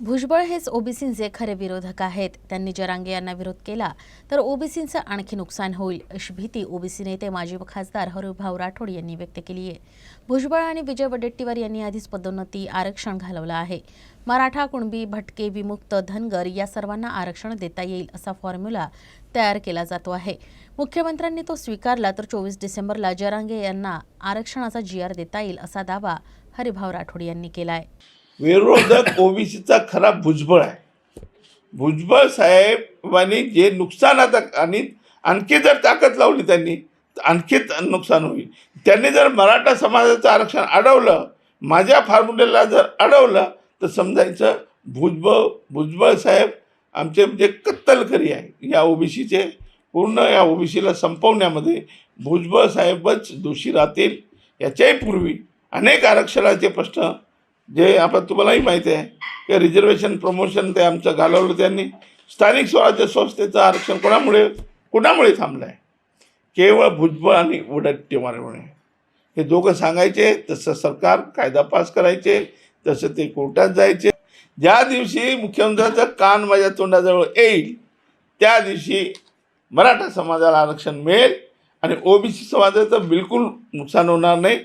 भुजबळ हेच ओबीसींचे खरे विरोधक आहेत. त्यांनी जरांगे यांना विरोध केला तर ओबीसींचं आणखी नुकसान होईल अशी भीती ओबीसी नेते माजी खासदार हरिभाऊ राठोड यांनी व्यक्त केली आहे. भुजबळ आणि विजय वडेट्टीवार यांनी आधीच पदोन्नती आरक्षण घालवलं आहे. मराठा कुणबी भटके विमुक्त धनगर या सर्वांना आरक्षण देता येईल असा फॉर्म्युला तयार केला जातो आहे. मुख्यमंत्र्यांनी तो स्वीकारला तर चोवीस डिसेंबरला जरांगे यांना आरक्षणाचा जी आर देता येईल असा दावा हरिभाऊ राठोड यांनी केला आहे विरोधक ओबीसीचा खरा भुजबळ आहे. भुजबळ साहेबांनी जे नुकसान आता आणि आणखी जर ताकद लावली त्यांनी तर आणखी नुकसान होईल. त्यांनी जर मराठा समाजाचं आरक्षण अडवलं माझ्या फॉर्म्युलेला जर अडवलं तर समजायचं भुजबळ भुजबळ साहेब आमचे म्हणजे कत्तलकरी आहे या ओबीसीचे पूर्ण या ओबीसीला संपवण्यामध्ये भुजबळ साहेबच दोषी राहतील याच्याही पूर्वी अनेक आरक्षणाचे प्रश्न जे आपण तुम्हालाही माहिती आहे की रिझर्वेशन प्रमोशन ते आमचं घालवलं त्यांनी. स्थानिक स्वराज्य संस्थेचं आरक्षण कोणामुळे कुणामुळे थांबलं आहे केवळ भुजबळ आणि वडट्टीमारामुळे हे दोघं सांगायचे तसं सरकार कायदा पास करायचे तसं ते कोर्टात जायचे. ज्या दिवशी मुख्यमंत्र्याचं कान माझ्या तोंडाजवळ येईल त्या दिवशी मराठा समाजाला आरक्षण मिळेल आणि ओबीसी समाजाचं बिलकुल नुकसान होणार नाही.